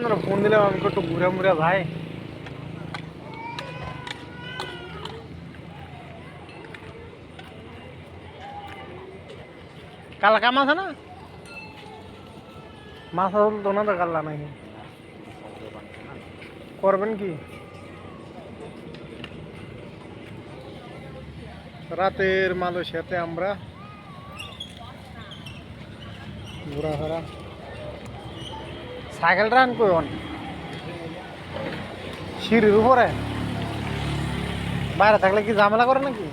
আপনারা ফোন দিলাম আমি একটু ঘুরে মুড়ে ভাই। কাল কাম আছে না? মাছ আসল তো না তো কাল্লা নাকি? করবেন কি? রাতের মালয়েশিয়াতে আমরা ঘোরাফেরা সাইকেল রান করুন। সিঁড়ির উপরে। বাইরে থাকলে কি ঝামেলা করে নাকি?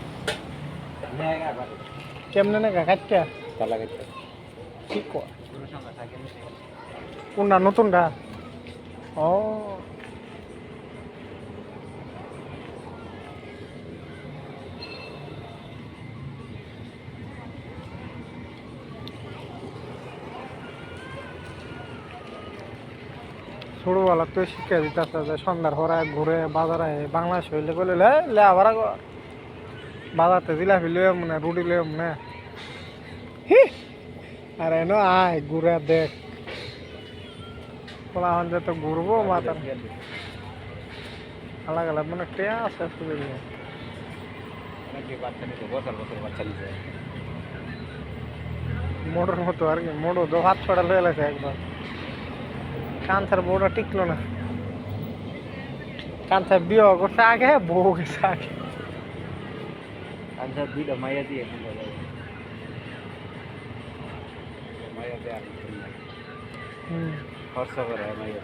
কেমনে না কাটটা? কর কোনটা? নতুনটা? ও। ছোটবেলা তো শিক্ষা দিতেছে যে সন্ধ্যার পরে ঘুরে বাজারে বাংলাদেশ হইলে কইলে, লে লে, আবার বাজারতে জিলাপি লয়ে মনে রুটি লয়ে মনে! আর এনো আয়, ঘুরে দেখ। খোলা হন যে তো ঘুরবো মাথার আলাগ আলাগ মানে টেয়া আছে সুবিধা মোটর মতো আর কি মোটর তো হাত ছড়া লয়ে গেছে একবার। কান্থার বউটা টিকলো না। কান্থার বিয়ে করছে আগে বউ গেছে আগে। আচ্ছা দুইটা মাইয়া দিয়ে মাইয়া দেয় হুম। করে মাইয়া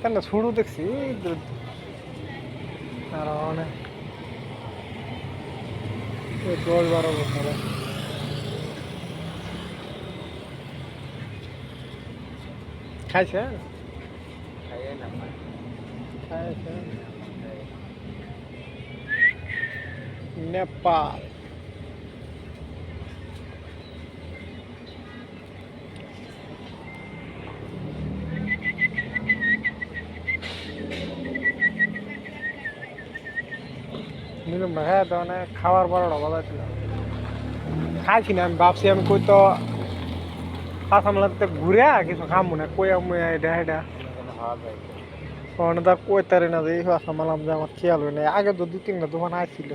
কেন শুরু দেখছি আর অনেক এই দশ বারো বছরে খাইছে নিলাম না মানে খাওয়ার ছিল খাইছি না আমি ভাবছি আমি কই তো আসামলাতে ঘুরে কিছু খামু না কই আমি এটা এটা হওয়া যায় কারণ তা কই তারি না যে, এই আসামালাম যে আমার খেয়াল হয় না আগে তো দু তিনটা দোকান আসছিল